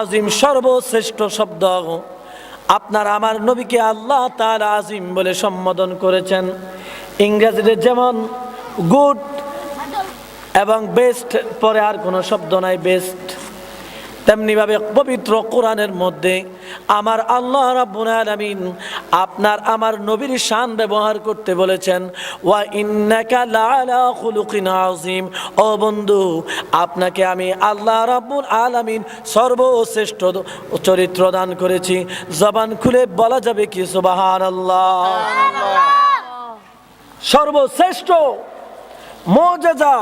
আজিম সর্বশ্রেষ্ঠ শব্দ। আপনার আমার নবীকে আল্লাহ তার আজিম বলে সম্বোধন করেছেন। ইংরেজিতে যেমন গুড এবং বেস্ট, পরে আর কোনো শব্দ নাই, বেস্ট। তেমনিভাবে পবিত্র কোরআনের মধ্যে আমার আল্লাহ রাব্বুল আলামিন আপনার আমার নবীর শান ব্যবহার করতে বলেছেন, ওয়া ইন্নাকা লাআলা খুলুকিন আযীম। ও বন্ধু, আপনাকে আমি আল্লাহ রাব্বুল আলামিন সর্বশ্রেষ্ঠ চরিত্র দান করেছি। জবান খুলে বলা যাবে কি, সুবহানাল্লাহ? সর্বশ্রেষ্ঠ মজেজা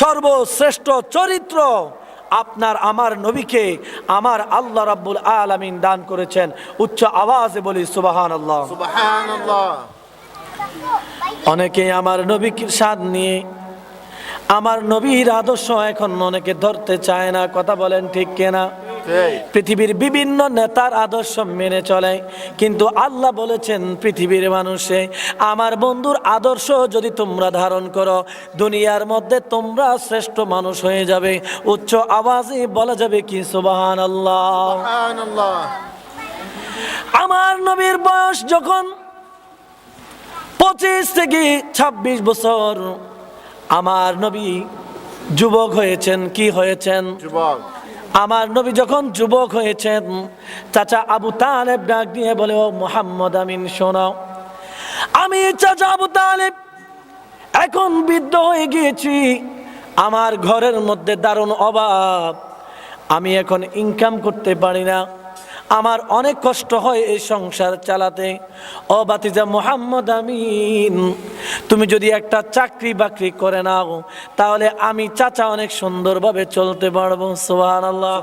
সর্বশ্রেষ্ঠ চরিত্র আপনার আমার নবীকে আমার আল্লাহ রাব্বুল আলামিন দান করেছেন। উচ্চ আওয়াজে বলি সুবাহান আল্লাহ সুবহানাল্লাহ। অনেকে আমার নবীকে স্বাদ নিয়ে আমার নবীর আদর্শ এখন অনেকে ধরতে চায় না কথা বলেন ঠিক কেনা? পৃথিবীর বিভিন্ন নেতার আদর্শ মেনে চলে। কিন্তু আল্লাহ বলেছেন পৃথিবীর মানুষে আমার বন্ধুর আদর্শ যদি তোমরা ধারণ করো দুনিয়ার মধ্যে তোমরা শ্রেষ্ঠ মানুষ হয়ে যাবে। উচ্চ আওয়াজে বলা যাবে কি সুবাহান আল্লাহ আমার নবীর বয়স যখন পঁচিশ থেকে ছাব্বিশ বছর আমার নবী যুবক হয়েছেন কি হয়েছেন? যুবক। আমার নবী যখন যুবক হয়েছেন, চাচা আবু তালেব ডাক দিয়ে বলে, ও মোহাম্মদ আমিন শোনাও আমি চাচা আবু তালেব, এখন বৃদ্ধ হয়ে গিয়েছি। আমার ঘরের মধ্যে দারুণ অভাব। আমি এখন ইনকাম করতে পারি না। আমার অনেক কষ্ট হয় এই সংসার চালাতে। ও বাতিজা মোহাম্মদ আমিন তুমি যদি একটা চাকরি বাকরি করে নাও তাহলে আমি চাচা অনেক সুন্দরভাবে চলতে পারব সোহান আল্লাহ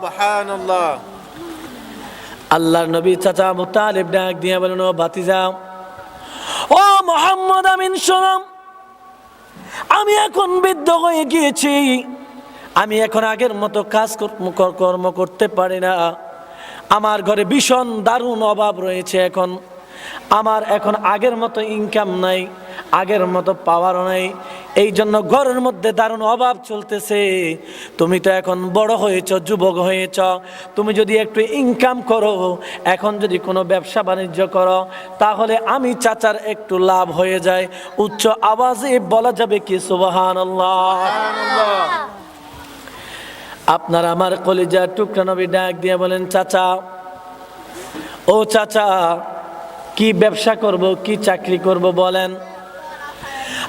আল্লাহর নবী চাচা আবু তালেব ডাক দিয়ে বলেন ও বাতিজা ও মোহাম্মদ আমিন শোনাম আমি এখন বৃদ্ধ হয়ে গিয়েছি। আমি এখন আগের মতো কাজ কর্ম- কর- কর্ম করতে পারি না। আমার ঘরে ভীষণ দারুণ অভাব রয়েছে এখন। আমার এখন আগের মতো ইনকাম নাই, আগের মতো পাওয়ারও নাই। এই জন্য ঘরের মধ্যে দারুণ অভাব চলতেছে। তুমি তো এখন বড় হয়েছ, যুবক হয়েছ। তুমি যদি একটু ইনকাম করো, এখন যদি কোনো ব্যবসা বাণিজ্য করো, তাহলে আমি চাচার একটু লাভ হয়ে যায়। উচ্চ আওয়াজে বলা যাবে কি সুবহানাল্লাহ। আপনার আমার কলিজা টুকরা নবী ডাক দিয়ে বলেন চাচা ও চাচা কি ব্যবসা করব কি চাকরি করব বলেন?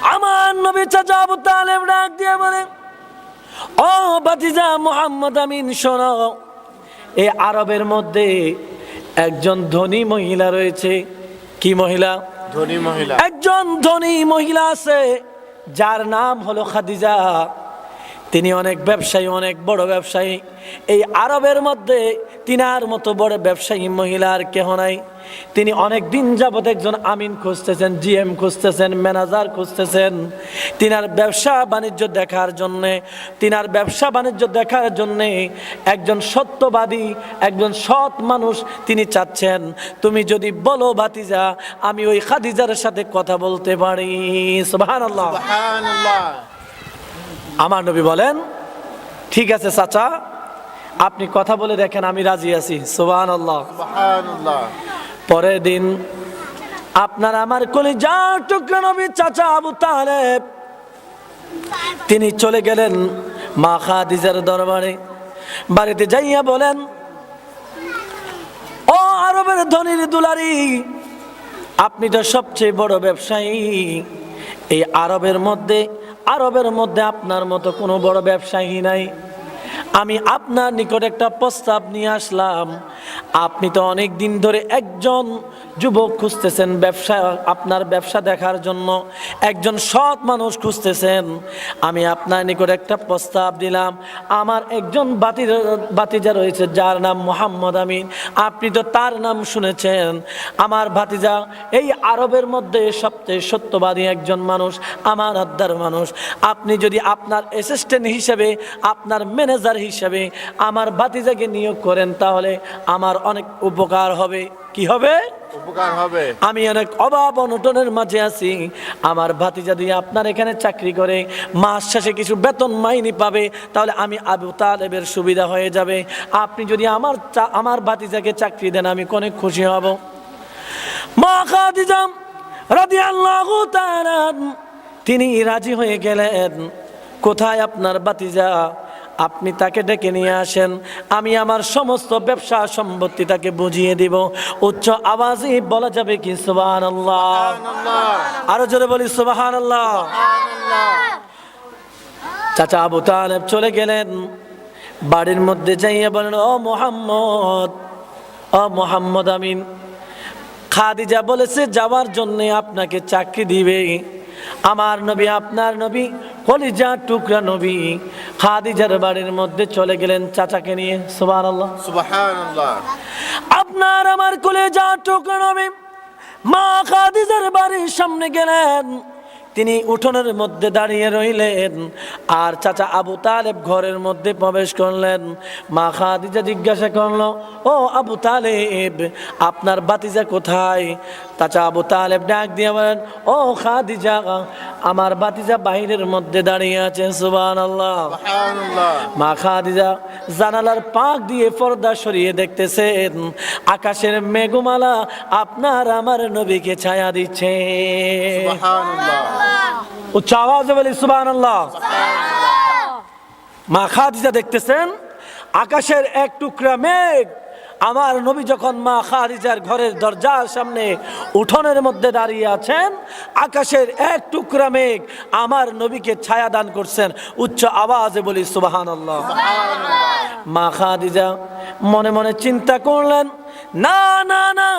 আমার নবী চাচা আবু তালেব ডাক দিয়ে বলেন ও বাতিজা মোহাম্মদ আমিন শোনো এই আরবের মধ্যে একজন ধনী মহিলা রয়েছে। কি মহিলা? ধনী মহিলা। একজন ধনী মহিলা আছে যার নাম হলো খাদিজা। তিনি অনেক ব্যবসায়ী, অনেক বড় ব্যবসায়ী। এই আরবের মধ্যে তিনার মতো বড় ব্যবসায়ী মহিলার কেহ নাই। তিনি অনেক দিন যাবত একজন আমিন খুঁজতেছেন, জিএম খুঁজতেছেন, ম্যানেজার খুঁজতেছেন। তিনার ব্যবসা বাণিজ্য দেখার জন্যে, তিনার ব্যবসা বাণিজ্য দেখার জন্যে একজন সত্যবাদী, একজন সৎ মানুষ তিনি চাচ্ছেন। তুমি যদি বলো, ভাতিজা, আমি ওই খাদিজার সাথে কথা বলতে পারি। সুবহানাল্লাহ। সুবহানাল্লাহ। আমার নবী বলেন ঠিক আছে চাচা আপনি কথা বলে দেখেন আমি রাজি আছি। সুবাহ আল্লাহ পরের দিন আপনার আমার কলি যা টুকরা নবী চাচা আবু তালেব। তিনি চলে গেলেন মা খাদিজার দরবারে। বাড়িতে যাইয়া বলেন ও আরবের ধনির দুলারি আপনি তো সবচেয়ে বড় ব্যবসায়ী। এই আরবের মধ্যে আরবের মধ্যে আপনার মতো কোনো বড় ব্যবসায়ী নাই। আমি আপনার নিকট একটা প্রস্তাব নিয়ে আসলাম। আপনি তো অনেক দিন ধরে একজন যুবক খুঁজতেছেন ব্যবসা, আপনার ব্যবসা দেখার জন্য। একজন সৎ মানুষ খুঁজতেছেন। আমি আপনার নিকট একটা প্রস্তাব দিলাম। আমার একজন বাতি বাতিজা রয়েছে, যার নাম মোহাম্মদ আমিন। আপনি তো তার নাম শুনেছেন। আমার ভাতিজা এই আরবের মধ্যে সবচেয়ে সত্যবাদী একজন মানুষ, আমার আত্মার মানুষ। আপনি যদি আপনার অ্যাসিস্ট্যান্ট হিসেবে, আপনার ম্যানেজার হিসাবে আমার বাতিজাকে নিয়োগ করেন, তাহলে আমার অনেক উপকার হবে। কি হবে? উপকার হবে। আমি অনেক অভাব অনটনের মাঝে আছি। আমার ভাতিজা দিয়ে আপনার এখানে চাকরি করে মাস শেষে কিছু বেতন মাইনি পাবে তাহলে আমি আবু তালেবের সুবিধা হয়ে যাবে। আপনি যদি আমার আমার ভাতিজাকে চাকরি দেন আমি অনেক খুশি হব? মা খাদিজা রাদিয়াল্লাহু তাআলা তিনি রাজি হয়ে গেলেন। কোথায় আপনার বাতিজা আপনি তাকে ডেকে নিয়ে আসেন। আমি আমার সমস্ত ব্যবসা সম্পত্তি তাকে বুঝিয়ে দিব। উচ্চ আওয়াজে বলা যাবে কি সুবাহান আল্লাহ আরও জোরে বলি সুবাহান আল্লাহ চাচা আবু তালেব চলে গেলেন। বাড়ির মধ্যে যাইয়া বলেন ও মোহাম্মদ ও মোহাম্মদ আমিন খাদিজা বলেছে যাওয়ার জন্য আপনাকে চাকরি দিবে। আমার নবী আপনার নবী কলিজা টুকরা নবী। খাদিজার বাড়ির মধ্যে চলে গেলেন চাচাকে নিয়ে সুবাহ আপনার আমার কোলে যা টুকরো মা খাদিজার বাড়ির সামনে গেলেন। তিনি উঠোনের মধ্যে দাঁড়িয়ে রইলেন আর চাচা আবু তালেব ঘরের মধ্যে প্রবেশ করলেন। মা খাদিজা জিজ্ঞাসা করল ও আবু তালেব আপনার বাতিজা কোথায়? চাচা আবু তালেব ডাক দিয়ে বলেন ও খাদিজা আমার বাতিজা বাহিরের মধ্যে দাঁড়িয়ে আছে সুবান আল্লাহ মা খাদিজা জানালার পাক দিয়ে পর্দা সরিয়ে দেখতেছেন। আকাশের মেঘমালা আপনার আমার নবীকে ছায়া দিচ্ছে। সুবহানাল্লাহ। উচ্চ আওয়াজে বলি সুবান আল্লাহ মা খাদিজা দেখতেছেন, আকাশের এক টুকরা মেঘ। আমার নবী যখন মা খাদিজার ঘরের দরজার সামনে উঠোনের মধ্যে দাঁড়িয়ে আছেন, আকাশের এক টুকরা মেঘ আমার নবীকে ছায়া দান করছেন। উচ্চ আওয়াজে বলি সুবাহান আল্লাহ মা খাদিজা মনে মনে চিন্তা করলেন, না না না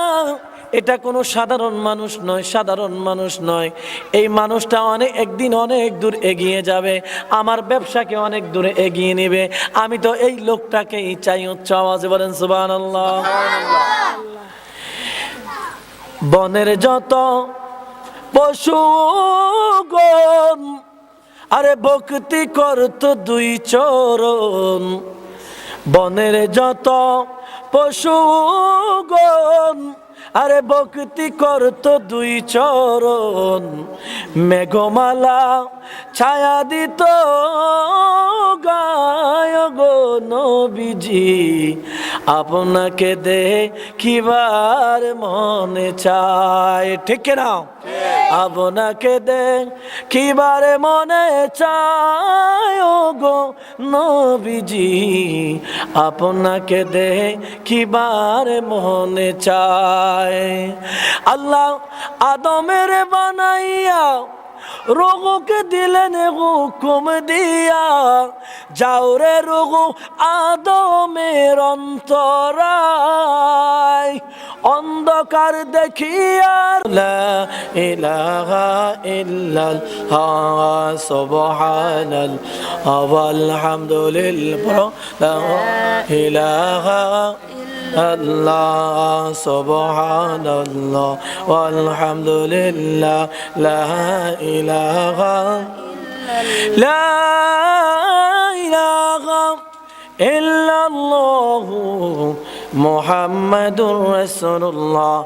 এটা কোনো সাধারণ মানুষ নয়, সাধারণ মানুষ নয়। এই মানুষটা অনেক, একদিন অনেক দূর এগিয়ে যাবে, আমার ব্যবসাকে অনেক দূরে এগিয়ে নেবে। আমি তো এই লোকটাকেই চাই, উচ্চ আওয়াজে বলেন সুবান বনের যত পশু আরে ভক্তি করত দুই চরণ। বনের যত পশু আরে ভক্তি করত দুই চরণ, মেঘমালা ছায়া দিত গায় নবীজি। আপনাকে দে কিবার মনে চায়, ঠিক না? আপনাকে দে কিবারে মনে চায় গো নবীজি। আপনাকে দে কিবারে মনে চায়। আল্লাহ আদমের বানাইয়া রোগকে দিলেন হুকুম দিয়া। যাও রে রোগ আদমের অন্তরায়। অন্ধকার দেখিয়ার ইলাহা ইল্লাল্লাহ সুবহানাল আলহামদুলিল্লাহ ইলাহা الله سبحان الله والحمد لله لا إله لا إله إلا الله محمد رسول الله.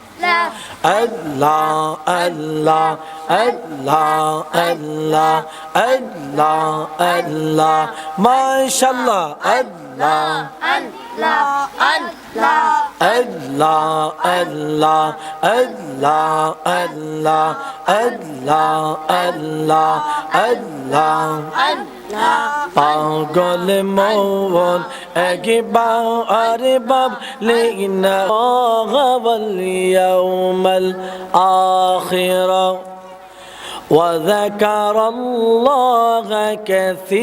Allah, Allah, Allah, Allah, Allah, Allah, MashaAllah, Allah. Allah. الله الله الله الله الله الله الله الله الله পাগল মৌন একবার বাব লিনা واليوم الآخرة وذكر الله كثيرا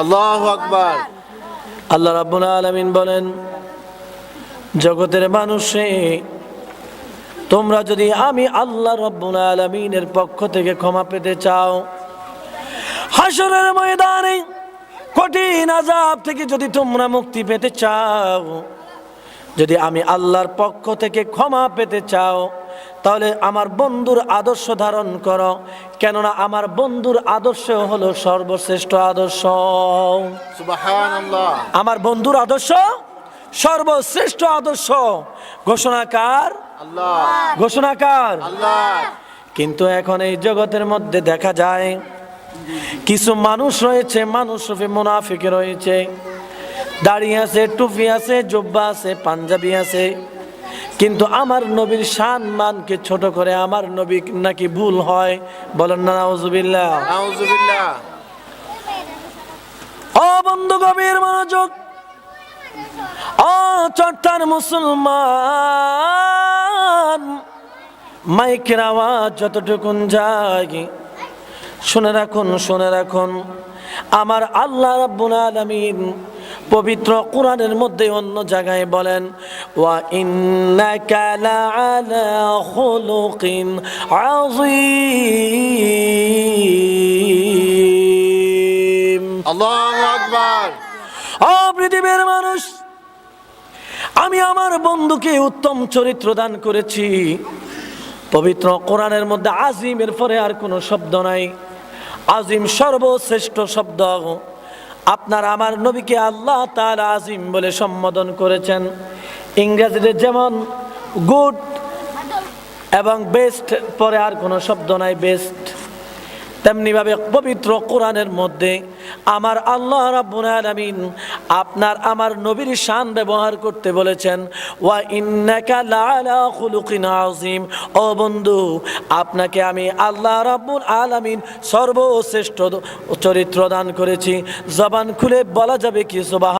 আল্লাহু আকবার। আল্লাহ রাব্বুল আলামিন বলেন, জগতের মানুষে, তোমরা যদি আমি আল্লাহ রাব্বুল আলামিনের পক্ষ থেকে ক্ষমা পেতে চাও হাসরের ময়দানে কঠিন আজাব থেকে যদি তোমরা মুক্তি পেতে চাও, যদি আমি আল্লাহর পক্ষ থেকে ক্ষমা পেতে চাও তাহলে আমার বন্ধুর আদর্শ ধারণ করো। কেননা আমার বন্ধুর আদর্শ হলো সর্বশ্রেষ্ঠ আদর্শ। আমার বন্ধুর আদর্শ সর্বশ্রেষ্ঠ আদর্শ। ঘোষণাকার ঘোষণাকার কিন্তু এখন এই জগতের মধ্যে দেখা যায় কিছু মানুষ রয়েছে মানুষ রূপে মুনাফিকে রয়েছে। দাড়ি আছে টুপি আছে জুব্বা আছে পাঞ্জাবি আছে। কিন্তু আমার নবীর শান মানকে ছোট করে আমার নবী নাকি ভুল হয়? বলেন না নাউজুবিল্লাহ। নাউজুবিল্লাহ। ও বন্ধু গভীর মনোযোগ। ও চট্টার মুসলমান। মাইকের আওয়াজ যতটুকুন যায় শুনে রাখুন শুনে রাখুন। আমার আল্লাহ রাব্বুল আলামিন পবিত্র কোরআনের মধ্যে অন্য জায়গায় বলেন ওয়া ইন্নাকা লাআলা খুলুকিন আযীম। আল্লাহু আকবার। ও পৃথিবীর মানুষ আমি আমার বন্ধুকে উত্তম চরিত্র দান করেছি। পবিত্র কোরআনের মধ্যে আজিমের পরে আর কোনো শব্দ নাই। আজিম সর্বশ্রেষ্ঠ শব্দ। আপনার আমার নবীকে আল্লাহ তার আজিম বলে সম্বোধন করেছেন। ইংরেজিতে যেমন, গুড এবং বেস্ট পরে আর কোনো শব্দ নাই, বেস্ট তেমনিভাবে পবিত্র কোরআনের মধ্যে আমার আল্লাহ রাব্বুল আলামিন আপনার আমার নবীর শান ব্যবহার করতে বলেছেন, ওয়া ইন্নাকা লাআলা খুলুকিন আযীম। ও বন্ধু, আপনাকে আমি আল্লাহ রাব্বুল আলামিন সর্বশ্রেষ্ঠ চরিত্র দান করেছি। জবান খুলে বলা যাবে কি, সুবহান